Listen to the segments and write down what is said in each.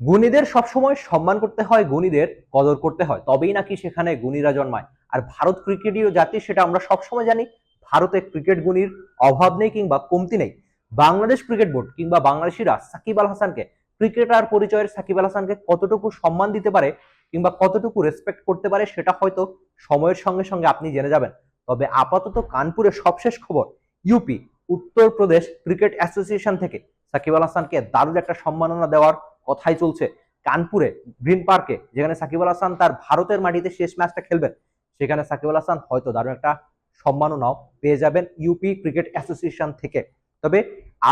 গুণীদের সবসময় সম্মান করতে হয়, গুণীদের কদর করতে হয়। তবেই নাকি সেখানে গুণীরা জন্মায়। আর ভারত ক্রিকেটীয় জাতি সেটা আমরা সবসময় জানি, ভারতে ক্রিকেট গুণীর অভাব নেই কিংবা কমতি নেই। বাংলাদেশ ক্রিকেট বোর্ড কিংবা বাংলাদেশিরা সাকিব আল হাসানকে ক্রিকেটার পরিচয়ের সাকিব আল হাসানকে কতটুকু সম্মান দিতে পারে কিংবা কতটুকু রেসপেক্ট করতে পারে সেটা হয়তো সময়ের সঙ্গে সঙ্গে আপনি জেনে যাবেন। তবে আপাতত কানপুরের সবশেষ খবর ইউপি উত্তরপ্রদেশ ক্রিকেট অ্যাসোসিয়েশন থেকে সাকিব আল হাসানকে দারুণ একটা সম্মাননা দেওয়ার কথাই চলছে। কানপুরে, গ্রিন পার্কে, যেখানে সাকিব আল হাসান তার ভারতের মাটিতে শেষ ম্যাচটা খেলবেন, সেখানে সাকিব আল হাসান হয়তো দারুণ একটা সম্মাননাও পেয়ে যাবেন ইউপি ক্রিকেট অ্যাসোসিয়েশন থেকে। তবে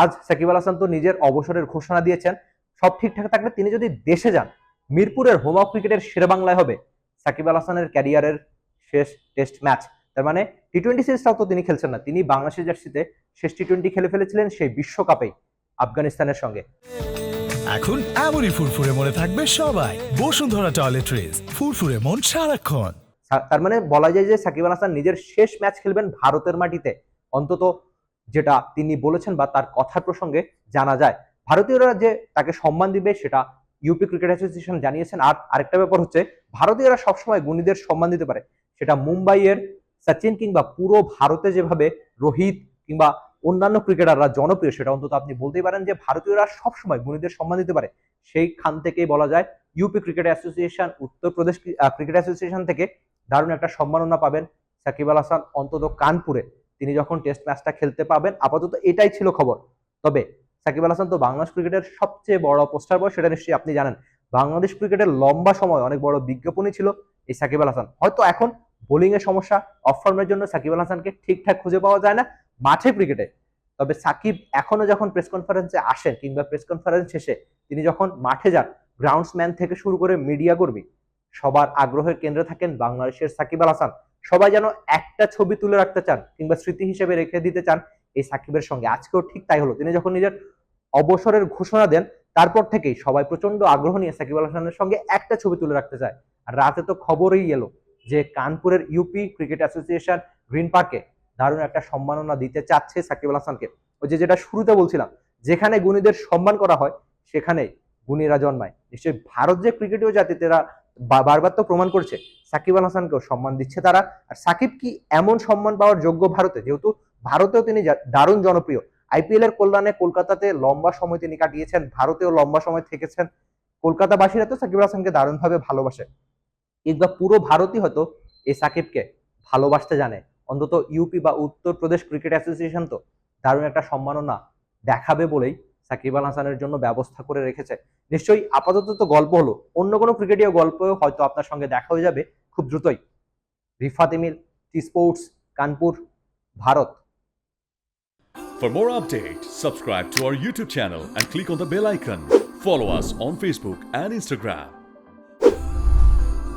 আজ সাকিব আল হাসান তো নিজের অবসরের ঘোষণা দিয়েছেন। সব ঠিকঠাক থাকলে তিনি যদি দেশে যান, মিরপুরের হোম অফ ক্রিকেটের সেরা বাংলায় হবে সাকিব আল হাসানের ক্যারিয়ারের শেষ টেস্ট ম্যাচ। তার মানে টি টোয়েন্টি সিরিজটাও তো তিনি খেলছেন না। তিনি বাংলাদেশের জার্সিতে শেষ টি টোয়েন্টি খেলে ফেলেছিলেন সেই বিশ্বকাপেই আফগানিস্তানের সঙ্গে। এখন এমনই ফুরফুরে মনে থাকবে সবাই। বসুন্ধরা টয়লেট্রিজ ফুরফুরে মন সারাক্ষণ। তার মানে বলা যায় যে সাকিব আল হাসান নিজের শেষ ম্যাচ খেলবেন ভারতের মাটিতে। অন্তত যেটা তিনি বলেছেন বা তার কথার প্রসঙ্গে জানা যায়। ভারতীয়রা যে তাকে সম্মান দিবে, সেটা ইউপি ক্রিকেট অ্যাসোসিয়েশন জানিয়েছেন। আর আরেকটা ব্যাপার হচ্ছে, ভারতীয়রা সবসময় গুণীদের সম্মান দিতে পারে। সেটা মুম্বাইয়ের সচিন কিংবা পুরো ভারতে যেভাবে রোহিত কিংবা অন্যান্য ক্রিকেটাররা জনপ্রিয়, সেটা অন্তত আপনি বলতেই পারেন যে ভারতীয়রা সবসময় গুণীদের সম্মান দিতে পারে। সেইখান থেকেই বলা যায় UP cricket association Uttar Pradesh cricket association থেকে দারুণ একটা সম্মাননা পাবেন সাকিব আল হাসান, অন্তত কানপুরে। তিনি যখন টেস্ট ম্যাচটা খেলতে পাবেন, আপাতত এটাই ছিল খবর। তবে সাকিব আল হাসান তো বাংলাদেশ ক্রিকেটের সবচেয়ে বড় পোস্টার বয়, সেটা নিশ্চয়ই আপনি জানেন। বাংলাদেশ ক্রিকেটের লম্বা সময় অনেক বড় বিজ্ঞাপনই ছিল এই সাকিব আল হাসান। হয়তো এখন বোলিং এর সমস্যা অফ ফর্মের জন্য সাকিব আল হাসানকে ঠিকঠাক খুঁজে পাওয়া যায় না। মাঠে ক্রিকেটে তবে সাকিব এখনও যখন প্রেস কনফারেন্সে আসেন কিংবা প্রেস কনফারেন্স শেষে, তিনি যখন মাঠে যান গ্রাউন্ডসম্যান থেকে শুরু করে মিডিয়া কর্মী, সবার আগ্রহের কেন্দ্রে থাকেন বাংলাদেশের সাকিব আল হাসান। সবাই যেন একটা ছবি তুলে রাখতে চান কিংবা স্মৃতি হিসেবে রেখে দিতে চান এই সাকিবের সঙ্গে। আজকেও ঠিক তাই হলো। তিনি যখন নিজের অবসরের ঘোষণা দেন, তারপর থেকেই সবাই প্রচণ্ড আগ্রহ নিয়ে সাকিব আল হাসানের সঙ্গে একটা ছবি তুলে রাখতে চায়। আর রাতে তো খবরই এলো যে কানপুরের ইউপি ক্রিকেট অ্যাসোসিয়েশন গ্রিন পার্কে দারুণ একটা সম্মাননা দিতে চাচ্ছে সাকিব আল হাসানকে। ওই যে যেটা শুরুতে বলছিলাম, যেখানে গুণীদের সম্মান করা হয় সেখানেই গুণীরা জন্মায়। নিশ্চয়ই ভারত যে ক্রিকেটীয় জাতি, তারা বারবার তো প্রমাণ করছে, সাকিব আল হাসানকেও সম্মান দিচ্ছে তারা। আর সাকিব কি এমন সম্মান পাওয়ার যোগ্য ভারতে? যেহেতু ভারতেও তিনি দারুণ জনপ্রিয়। আইপিএল এর কল্যাণে কলকাতাতে লম্বা সময় তিনি কাটিয়েছেন, ভারতেও লম্বা সময় থেকেছেন। কলকাতাবাসীরা তো সাকিব আল হাসানকে দারুণভাবে ভালোবাসে। কিংবা পুরো ভারতই হয়তো এই সাকিবকে ভালোবাসতে জানে। অন্তত ইউপি বা উত্তরপ্রদেশ ক্রিকেট অ্যাসোসিয়েশন তো দারুণ একটা সম্মাননা দেখাবে বলেই সাকিব আল হাসানের জন্য ব্যবস্থা করে রেখেছে নিশ্চয়ই আপাতত তো গল্প হলো অন্য কোনো ক্রিকেটীয় গল্পও হয়তো আপনার সঙ্গে দেখা হয়ে যাবে খুব দ্রুতই Rifat Emil T Sports Kanpur Bharat For more updates, subscribe to our YouTube channel and click on the bell icon. Follow us on Facebook and Instagram.